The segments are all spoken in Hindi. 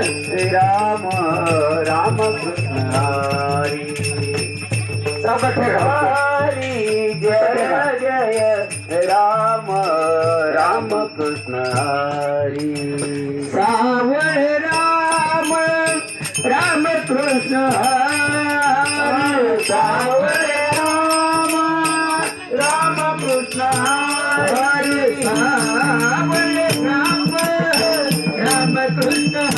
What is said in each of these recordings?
राम राम कृष्ण जय जय, राम राम कृष्ण हरी सावळ राम राम कृष्ण हरी राम राम कृष्ण राम राम कृष्ण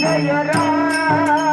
जय राम